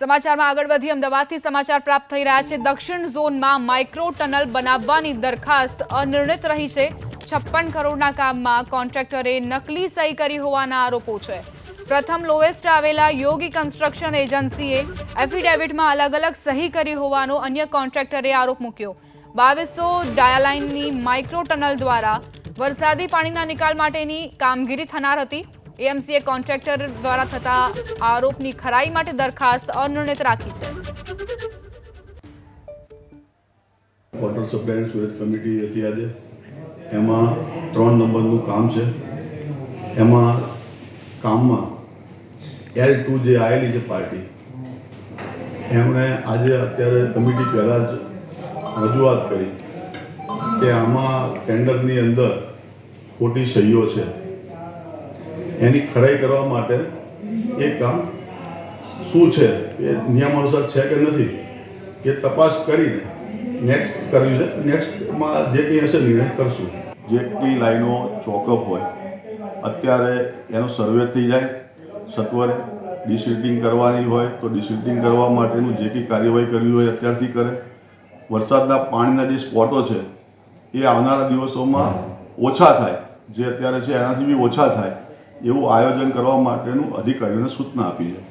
સમાચારમાં આગળ વધી અમદાવાદથી સમાચાર પ્રાપ્ત થઈ રહ્યા છે. દક્ષિણ ઝોનમાં માઇક્રો ટનલ બનાવવાની દરખાસ્ત અનિર્ણિત રહી છે. છપ્પન કરોડના કામમાં કોન્ટ્રાક્ટરે નકલી સહી કરી હોવાના આરોપો છે. પ્રથમ લોએસ્ટ આવેલા યોગી કન્સ્ટ્રક્શન એજન્સીએ એફિડેવિટમાં અલગ અલગ સહી કરી હોવાનો અન્ય કોન્ટ્રાક્ટરે આરોપ મૂક્યો. બાવીસો ડાયાલાઇનની માઇક્રો ટનલ દ્વારા વરસાદી પાણીના નિકાલ માટેની કામગીરી થનાર હતી. એએમસીએ કોન્ટ્રાક્ટર દ્વારા થતા આરોપની ખરાઈ માટે દરખાસ્ત અનિર્ણિત રાખી છે. વોટર સપ્લાય સુરત કમિટી હતી આજે. એમાં ત્રણ નંબરનું કામ છે. એમાં કામમાં એલ ટુ જે આવેલી છે પાર્ટી, એમણે આજે અત્યારે કમિટી પહેલાં જ રજૂઆત કરી કે આમાં ટેન્ડરની અંદર ખોટી સહીઓ છે. એની ખરાઈ કરવા માટે એ કામ શું છે? એ નિયમ અનુસાર છે કે નથી? એ તપાસ કરીને નેક્સ્ટ કરવી છે. નેક્સ્ટમાં જે કંઈ હશે નિર્ણય કરશું. જે કંઈ લાઈનો ચોકઅપ હોય, અત્યારે એનો સર્વે થઈ જાય, સત્વરે ડિસિટિંગ કરવાની હોય તો ડિસિટિંગ કરવા માટેનું જે કંઈ કાર્યવાહી કરવી હોય અત્યારથી કરે. વરસાદના પાણીના જે સ્પોટો છે, એ આવનારા દિવસોમાં ઓછા થાય. જે અત્યારે છે એનાથી બી ઓછા થાય. એવું આયોજન કરવા માટેનું અધિકારીઓને સૂચના આપી છે.